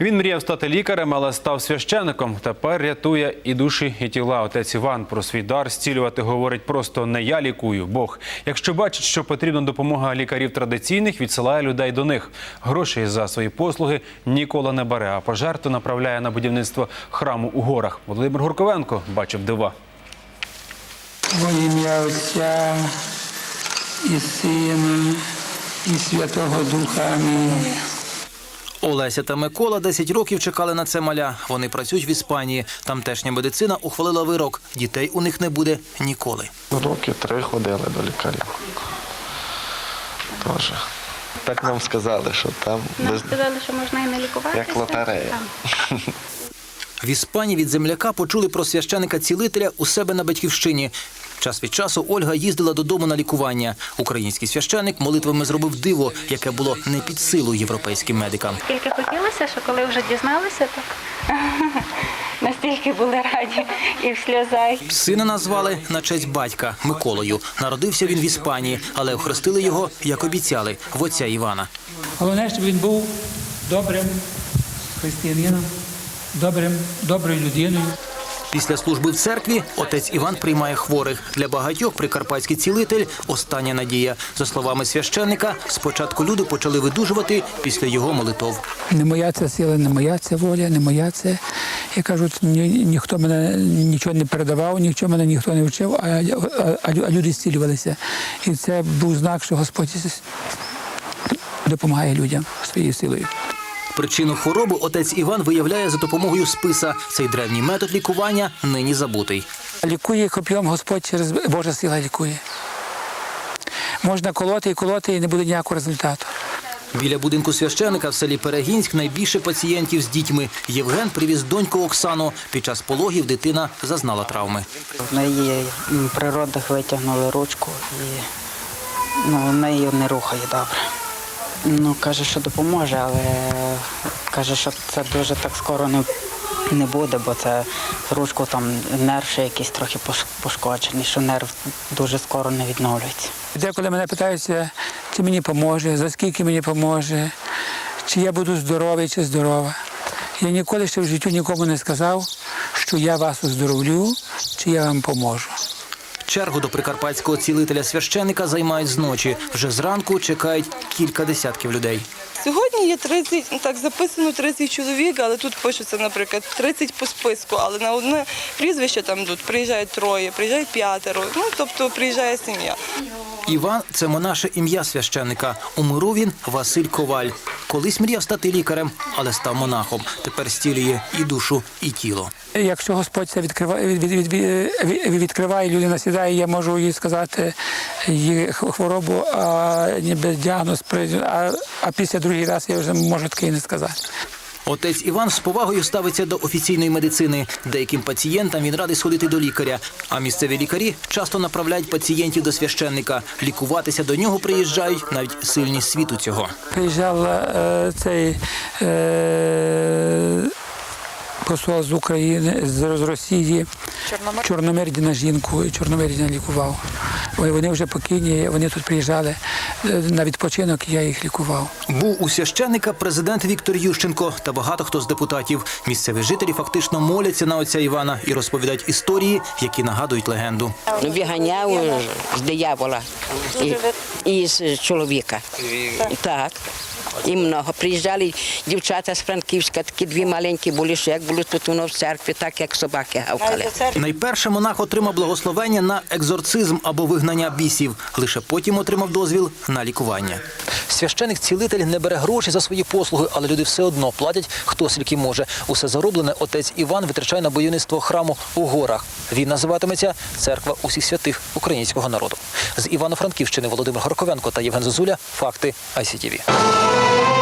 Він мріяв стати лікарем, але став священником. Тепер рятує і душі, і тіла. Отець Іван про свій дар зцілювати говорить просто не я лікую, Бог. Якщо бачить, що потрібна допомога лікарів традиційних, відсилає людей до них. Грошей за свої послуги ніколи не бере, а пожертви направляє на будівництво храму у горах. Володимир Гурковенко бачив дива. Во ім'я Отця і Сина, і Святого Духа. Амінь. Олеся та Микола 10 років чекали на це маля. Вони працюють в Іспанії. Тамтешня медицина ухвалила вирок. Дітей у них не буде ніколи. Роки три ходили до лікарів. Тоже. Так нам сказали, що там Нам без... сказали, що можна і не лікуватися. Як лотерея. Так. В Іспанії від земляка почули про священика цілителя у себе на батьківщині. Час від часу Ольга їздила додому на лікування. Український священик молитвами зробив диво, яке було не під силу європейським медикам. Тільки хотілося, що коли вже дізналися, так настільки були раді і в сльозах. Сина назвали на честь батька Миколою. Народився він в Іспанії, але охрестили його, як обіцяли, в отця Івана. Головне, щоб він був добрим християнином, добрим, доброю людиною. Після служби в церкві отець Іван приймає хворих. Для багатьох прикарпатський цілитель остання надія. За словами священника, спочатку люди почали видужувати після його молитов. Не моя це сила, не моя це воля, не моя це. Я кажу, ні, ніхто мене нічого не передавав, нічого мене ніхто не вчив, а, а а люди зцілювалися. І це був знак, що Господь допомагає людям своєю силою. Причину хвороби отець Іван виявляє за допомогою списа. Цей древній метод лікування нині забутий. Лікує коп'єм Господь через Божа сила лікує. Можна колоти і колоти, і не буде ніякого результату. Біля будинку священика в селі Перегінськ найбільше пацієнтів з дітьми. Євген привіз доньку Оксану. Під час пологів дитина зазнала травми. В неї м, при витягнули ручку і ну, в неї не рухає добре. Ну, каже, що допоможе, але каже, що це дуже так скоро не, не буде, бо це ручку там нерв ще якийсь трохи пош- пошкоджений, що нерв дуже скоро не відновлюється. Деколи мене питаються, чи мені поможе, за скільки мені поможе, чи я буду здоровий чи здорова. Я ніколи ще в житті нікому не сказав, що я вас оздоровлю, чи я вам поможу. Чергу до прикарпатського цілителя священика займають зночі. Вже зранку чекають кілька десятків людей. Сьогодні є 30, ну, так записано 30 чоловік, але тут пишеться, наприклад, 30 по списку, але на одне прізвище там тут приїжджають троє, приїжджають п'ятеро. Ну тобто приїжджає сім'я. Іван це монаше ім'я священника. У миру він Василь Коваль. Колись мріяв стати лікарем, але став монахом. Тепер стілює і душу, і тіло. Якщо Господь це відкриває, від, від, від, від- відкриває, людина сідає, я можу їй сказати її хворобу, а ніби діагноз а, а після другий раз я вже можу таке не сказати. Отець Іван з повагою ставиться до офіційної медицини. Деяким пацієнтам він радий сходити до лікаря. А місцеві лікарі часто направляють пацієнтів до священника. Лікуватися до нього приїжджають навіть сильні світу цього. Приїжджав е, цей е, посол з України, з, з Росії, Чорномирдіна жінку, Чорномирдіна лікував. Вони вони вже покійні, вони тут приїжджали е, на відпочинок, я їх лікував. Був у священника президент Віктор Ющенко та багато хто з депутатів. Місцеві жителі фактично моляться на отця Івана і розповідають історії, які нагадують легенду. Виганяв з диявола і, і з чоловіка. Так. І много. Приїжджали дівчата з Франківська, такі дві маленькі були, що як були тут воно в церкві, так як собаки гавкали. Найперше монах отримав благословення на екзорцизм або вигнання бісів. Лише потім отримав дозвіл на лікування. Священик-цілитель не бере гроші за свої послуги, але люди все одно платять хто скільки може. Усе зароблене отець Іван витрачає на будівництво храму у горах. Він називатиметься Церква усіх святих українського народу. З Івано-Франківщини Володимир Горковенко та Євген Зозуля. Факти ICTV. Thank you.